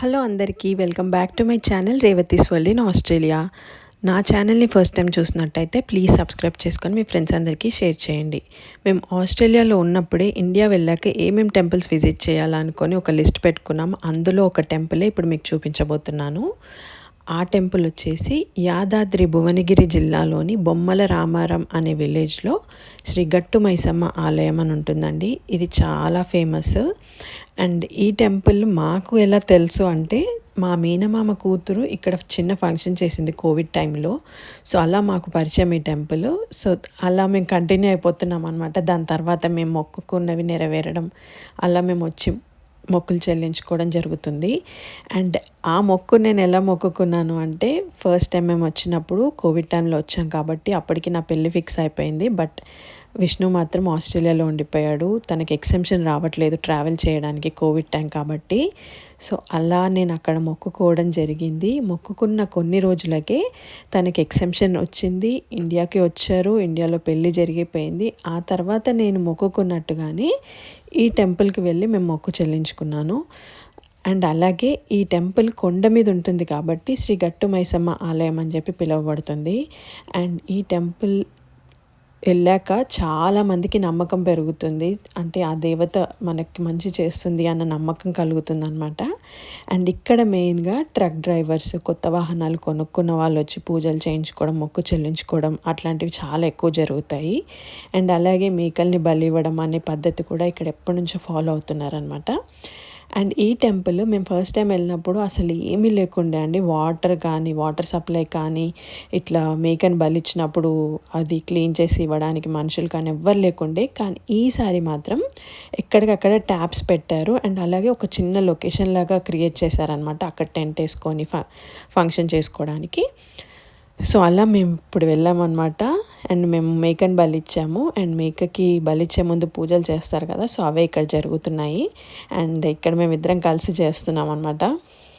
Hello అందరికీ welcome back to my channel Revathi's world in Australia. నా ఛానల్ని first time చూసినట్టయితే ప్లీజ్ సబ్స్క్రైబ్ చేసుకొని మీ ఫ్రెండ్స్ అందరికీ షేర్ చేయండి. మేము ఆస్ట్రేలియాలో ఉన్నప్పుడే ఇండియా వెళ్ళాక ఏమేమి టెంపుల్స్ విజిట్ చేయాలనుకొని ఒక లిస్ట్ పెట్టుకున్నాం. అందులో ఒక టెంపులే ఇప్పుడు మీకు చూపించబోతున్నాను. ఆ టెంపుల్ వచ్చేసి యాదాద్రి భువనగిరి జిల్లాలోని బొమ్మల రామారం అనే విలేజ్లో శ్రీ గట్టు మైసమ్మ ఆలయం అని ఉంటుందండి. ఇది చాలా ఫేమస్. అండ్ ఈ టెంపుల్ మాకు ఎలా తెలుసు అంటే మా మీనమామ కూతురు ఇక్కడ చిన్న ఫంక్షన్ చేసింది కోవిడ్ టైంలో. సో అలా మాకు పరిచయం ఈ టెంపుల్. సో అలా మేము కంటిన్యూ అయిపోతున్నాం అనమాట దాని తర్వాత మేము మొక్కుకున్నవి నెరవేరడం అలా మేము వచ్చి మొక్కులు చెల్లించుకోవడం జరుగుతుంది. అండ్ ఆ మొక్కు నేను ఎలా మొక్కుకున్నాను అంటే ఫస్ట్ టైం మేము వచ్చినప్పుడు కోవిడ్ టైంలో వచ్చాం కాబట్టి అప్పటికి నా పెళ్ళి ఫిక్స్ అయిపోయింది. బట్ విష్ణు మాత్రం ఆస్ట్రేలియాలో ఉండిపోయాడు. తనకి ఎక్సెంప్షన్ రావట్లేదు ట్రావెల్ చేయడానికి కోవిడ్ టైం కాబట్టి. సో అలా నేను అక్కడ మొక్కుకోవడం జరిగింది. మొక్కుకున్న కొన్ని రోజులకే తనకి ఎక్సెంప్షన్ వచ్చింది. ఇండియాకి వచ్చారు. ఇండియాలో పెళ్ళి జరిగిపోయింది. ఆ తర్వాత నేను మొక్కుకున్నట్టుగానే ఈ టెంపుల్కి వెళ్ళి మేము మొక్కు చెల్లించుకున్నాను. అండ్ అలాగే ఈ టెంపుల్ కొండ మీద ఉంటుంది కాబట్టి శ్రీ గట్టు మైసమ్మ ఆలయం అని చెప్పి పిలువబడుతుంది. అండ్ ఈ టెంపుల్ వెళ్ళాక చాలామందికి నమ్మకం పెరుగుతుంది. అంటే ఆ దేవత మనకి మంచి చేస్తుంది అన్న నమ్మకం కలుగుతుంది అనమాట అండ్ ఇక్కడ మెయిన్గా ట్రక్ డ్రైవర్స్ కొత్త వాహనాలు కొనుక్కున్న వాళ్ళు వచ్చి పూజలు చేయించుకోవడం మొక్కు చెల్లించుకోవడం అట్లాంటివి చాలా ఎక్కువ జరుగుతాయి. అండ్ అలాగే మేకల్ని బలి ఇవ్వడం అనే పద్ధతి కూడా ఇక్కడ ఎప్పటి నుంచో ఫాలో అవుతున్నారనమాట అండ్ ఈ టెంపుల్ మేము ఫస్ట్ టైం వెళ్ళినప్పుడు అసలు ఏమీ లేకుండే అండి. వాటర్ కానీ వాటర్ సప్లై కానీ ఇట్లా మేకని బలిచ్చినప్పుడు అది క్లీన్ చేసి ఇవ్వడానికి మనుషులు కానీ ఎవ్వరు లేకుండే. కానీ ఈసారి మాత్రం ఎక్కడికక్కడ ట్యాప్స్ పెట్టారు. అండ్ అలాగే ఒక చిన్న లొకేషన్ లాగా క్రియేట్ చేశారనమాట అక్కడ టెంట్ వేసుకొని ఫ ఫంక్షన్ చేసుకోవడానికి. సో అలా మేము ఇప్పుడు వెళ్ళామన్నమాట. అండ్ మేము మేకని బలిచ్చాము. అండ్ మేకకి బలిచ్చే ముందు పూజలు చేస్తారు కదా సో అవే ఇక్కడ జరుగుతున్నాయి. అండ్ ఇక్కడ మేము ఇద్దరం కలిసి చేస్తున్నాం అనమాట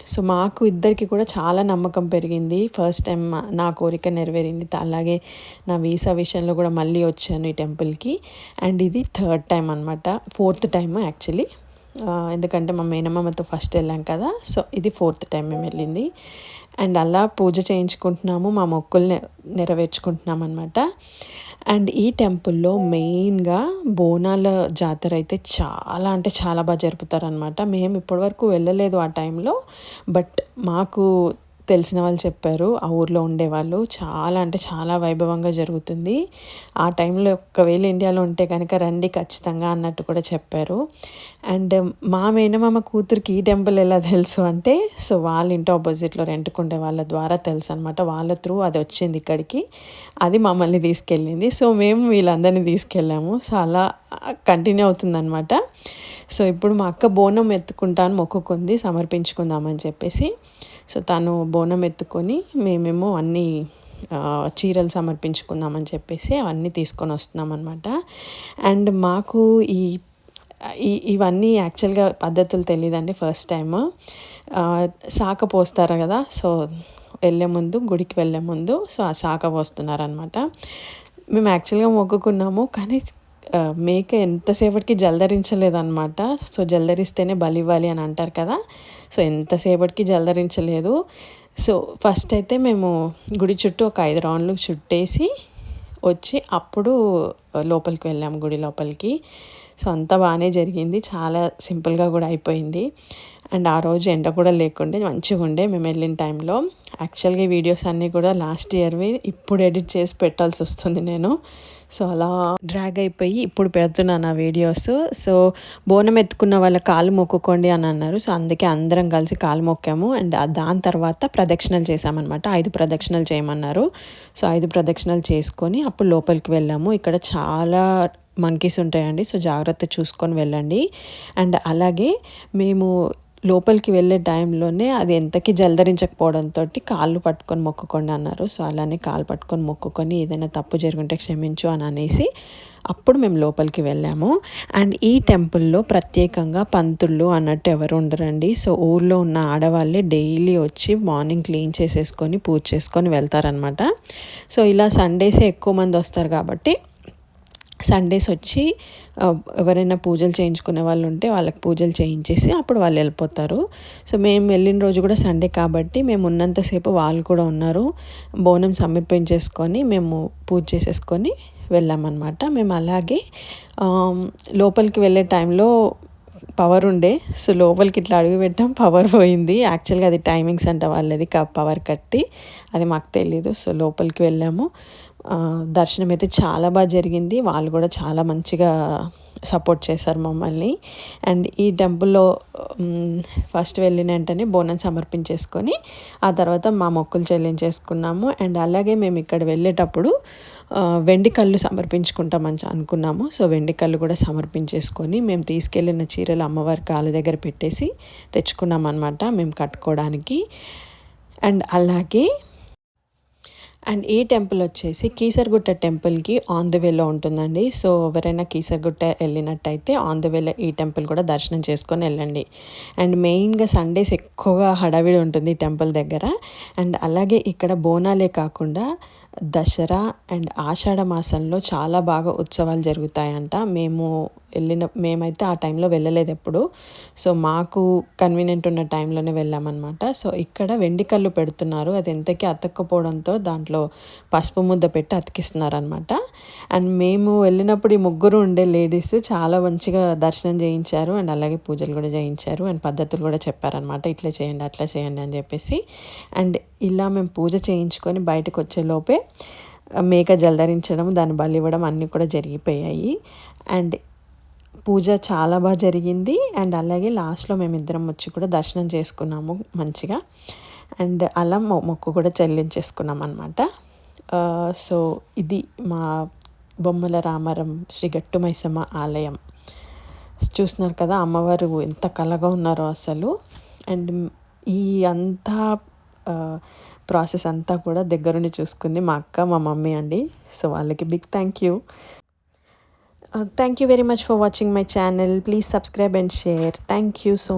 సో మాకు ఇద్దరికి కూడా చాలా నమ్మకం పెరిగింది. ఫస్ట్ టైం నా కోరిక నెరవేరింది. అలాగే నా వీసా విషయంలో కూడా మళ్ళీ వచ్చాను ఈ టెంపుల్కి. అండ్ ఇది థర్డ్ టైం అనమాట ఫోర్త్ టైం యాక్చువల్లీ. ఎందుకంటే మా మేనమ్మతో ఫస్ట్ వెళ్ళాం కదా సో ఇది ఫోర్త్ టైం మేము వెళ్ళింది. అండ్ అలా పూజ చేయించుకుంటున్నాము మా మొక్కుల్ని నెరవేర్చుకుంటున్నాం అనమాట అండ్ ఈ టెంపుల్లో మెయిన్గా బోనాల జాతర అయితే చాలా అంటే చాలా బాగా జరుపుతారనమాట మేము ఇప్పటివరకు వెళ్ళలేదు ఆ టైంలో బట్ మాకు తెలిసిన వాళ్ళు చెప్పారు. ఆ ఊర్లో ఉండేవాళ్ళు. చాలా అంటే చాలా వైభవంగా జరుగుతుంది. ఆ టైంలో ఒకవేళ ఇండియాలో ఉంటే కనుక రండి ఖచ్చితంగా అన్నట్టు కూడా చెప్పారు. అండ్ మా మేనమామ కూతురికి ఈ టెంపుల్ ఎలా తెలుసు అంటే సో వాళ్ళ ఇంటి ఆపోజిట్లో రెంట్కుండే వాళ్ళ ద్వారా తెలుసు అనమాట వాళ్ళ త్రూ అది వచ్చింది ఇక్కడికి. అది మమ్మల్ని తీసుకెళ్ళింది. సో మేము వీళ్ళందరినీ తీసుకెళ్ళాము. సో అలా కంటిన్యూ అవుతుందన్నమాట. సో ఇప్పుడు మా అక్క బోనం ఎత్తుకుంటాను మొక్కుకుంది సమర్పించుకుందామని చెప్పేసి. సో తను బోనం ఎత్తుకొని మేమేమో అన్నీ చీరలు సమర్పించుకుందామని చెప్పేసి అవన్నీ తీసుకొని వస్తున్నాం అనమాట అండ్ మాకు ఈ ఇవన్నీ యాక్చువల్గా పద్ధతులు తెలియదండి ఫస్ట్ టైం శాఖ పోస్తారు కదా సో వెళ్ళే ముందు గుడికి వెళ్ళే ముందు సో ఆ శాఖ పోస్తున్నారనమాట మేము యాక్చువల్గా మొక్కుకున్నాము కానీ మేక ఎంతసేపటికి జలధరించలేదన్నమాట సో జలధరిస్తేనే బలి ఇవ్వాలి అని అంటారు కదా. సో ఎంతసేపటికి జలధరించలేదు సో ఫస్ట్ అయితే మేము గుడి చుట్టూ ఒక ఐదు రౌండ్లు చుట్టేసి వచ్చి అప్పుడు లోపలికి వెళ్ళాము గుడి లోపలికి. సో అంతా బాగానే జరిగింది. చాలా సింపుల్గా కూడా అయిపోయింది. అండ్ ఆ రోజు ఎండ కూడా లేకుండే మంచిగా ఉండే మేము వెళ్ళిన టైంలో. యాక్చువల్గా ఈ వీడియోస్ అన్నీ కూడా లాస్ట్ ఇయర్వి ఇప్పుడు ఎడిట్ చేసి పెట్టాల్సి వస్తుంది నేను. సో అలా డ్రాగ్ అయిపోయి ఇప్పుడు పెడుతున్నాను ఆ వీడియోస్ సో బోనం ఎత్తుకున్న వాళ్ళ కాలు మొక్కుకోండి అని అన్నారు. సో అందుకే అందరం కలిసి కాలు మొక్కాము. అండ్ దాని తర్వాత ప్రదక్షిణలు చేసామన్నమాట ఐదు ప్రదక్షిణలు చేయమన్నారు. సో ఐదు ప్రదక్షిణలు చేసుకొని అప్పుడు లోపలికి వెళ్ళాము. ఇక్కడ చాలా మంకీస్ ఉంటాయండి. సో జాగ్రత్త చూసుకొని వెళ్ళండి. అండ్ అలాగే మేము లోపలికి వెళ్ళే టైంలోనే అది ఎంతకి జలధరించకపోవడంతో కాళ్ళు పట్టుకొని మొక్కుకోండి అన్నారు. సో అలానే కాళ్ళు పట్టుకొని మొక్కుకొని ఏదైనా తప్పు జరుగుంటే క్షమించు అని అనేసి అప్పుడు మేము లోపలికి వెళ్ళాము. అండ్ ఈ టెంపుల్లో ప్రత్యేకంగా పంతుళ్ళు అన్నట్టు ఎవరు ఉండరండి. సో ఊర్లో ఉన్న ఆడవాళ్ళే డైలీ వచ్చి మార్నింగ్ క్లీన్ చేసేసుకొని పూజ చేసుకొని వెళ్తారనమాట సో ఇలా సండేసే ఎక్కువ మంది వస్తారు కాబట్టి సండేస్ వచ్చి ఎవరైనా పూజలు చేయించుకునే వాళ్ళు ఉంటే వాళ్ళకి పూజలు చేయించేసి అప్పుడు వాళ్ళు వెళ్ళిపోతారు. సో మేము వెళ్ళిన రోజు కూడా సండే కాబట్టి మేము ఉన్నంతసేపు వాళ్ళు కూడా ఉన్నారు. బోనం సమర్పించేసుకొని మేము పూజ చేసేసుకొని వెళ్ళామన్నమాట. మేము అలాగే లోపలికి వెళ్ళే టైంలో పవర్ ఉండే. సో లోపలికి ఇట్లా అడుగు పెట్టాం పవర్ పోయింది. యాక్చువల్గా అది టైమింగ్స్ అంట వాళ్ళది పవర్ కట్టి. అది మాకు తెలీదు. సో లోపలికి వెళ్ళాము. దర్శనం అయితే చాలా బాగా జరిగింది. వాళ్ళు కూడా చాలా మంచిగా సపోర్ట్ చేశారు మమ్మల్ని. అండ్ ఈ టెంపుల్లో ఫస్ట్ వెళ్ళిన వెంటనే బోనం సమర్పించేసుకొని ఆ తర్వాత మా మొక్కులు చెల్లించేసుకున్నాము. అండ్ అలాగే మేము ఇక్కడ వెళ్ళేటప్పుడు వెండి కళ్ళు సమర్పించుకుంటామని అనుకున్నాము. సో వెండి కళ్ళు కూడా సమర్పించేసుకొని మేము తీసుకెళ్ళిన చీరలు అమ్మవారి కాళ్ళ దగ్గర పెట్టేసి తెచ్చుకున్నాం అనమాట మేము కట్టుకోవడానికి. అండ్ అలాగే అండ్ ఈ టెంపుల్ వచ్చేసి కీసరగుట్ట టెంపుల్కి ఆన్ ద వేలో ఉంటుందండి. సో ఎవరైనా కీసరగుట్ట వెళ్ళినట్టయితే ఆన్ ద వేలో ఈ టెంపుల్ కూడా దర్శనం చేసుకొని వెళ్ళండి. అండ్ మెయిన్గా సండేస్ ఎక్కువగా హడావిడి ఉంటుంది ఈ టెంపుల్ దగ్గర. అండ్ అలాగే ఇక్కడ బోనాలే కాకుండా దసరా అండ్ ఆషాఢ మాసంలో చాలా బాగా ఉత్సవాలు జరుగుతాయంట. మేము వెళ్ళిన మేమైతే ఆ టైంలో వెళ్ళలేదు ఎప్పుడు. సో మాకు కన్వీనియంట్ ఉన్న టైంలోనే వెళ్ళామన్నమాట. సో ఇక్కడ వెండి కళ్ళు పెడుతున్నారు. అది ఎంతకీ అతక్కపోవడంతో దాంట్లో పసుపు ముద్ద పెట్టి అతికిస్తున్నారు అనమాట అండ్ మేము వెళ్ళినప్పుడు ఈ ముగ్గురు ఉండే లేడీస్ చాలా మంచిగా దర్శనం చేయించారు. అండ్ అలాగే పూజలు కూడా చేయించారు. అండ్ పద్ధతులు కూడా చెప్పారనమాట ఇట్లా చేయండి అట్లా చేయండి అని చెప్పేసి. అండ్ ఇలా మేము పూజ చేయించుకొని బయటకు వచ్చే లోపే మేక జలధరించడం దాని బలి ఇవ్వడం అన్నీ కూడా జరిగిపోయాయి. అండ్ పూజ చాలా బాగా జరిగింది. అండ్ అలాగే లాస్ట్లో మేమిద్దరం వచ్చి కూడా దర్శనం చేసుకున్నాము మంచిగా. అండ్ అలా మొ- మొక్కు కూడా చెల్లించేసుకున్నాం అనమాట సో ఇది మా బొమ్మల రామారం శ్రీ గట్టు మైసమ్మ ఆలయం. చూస్తున్నారు కదా అమ్మవారు ఎంత కలగా ఉన్నారో అసలు. అండ్ ఈ అంతా ప్రాసెస్ అంతా కూడా దగ్గరుండి చూసుకుంది మా అక్క మా మమ్మీ అండి. సో వాళ్ళకి big thank you. Uh, thank you very much for watching my channel. Please subscribe and share. Thank you so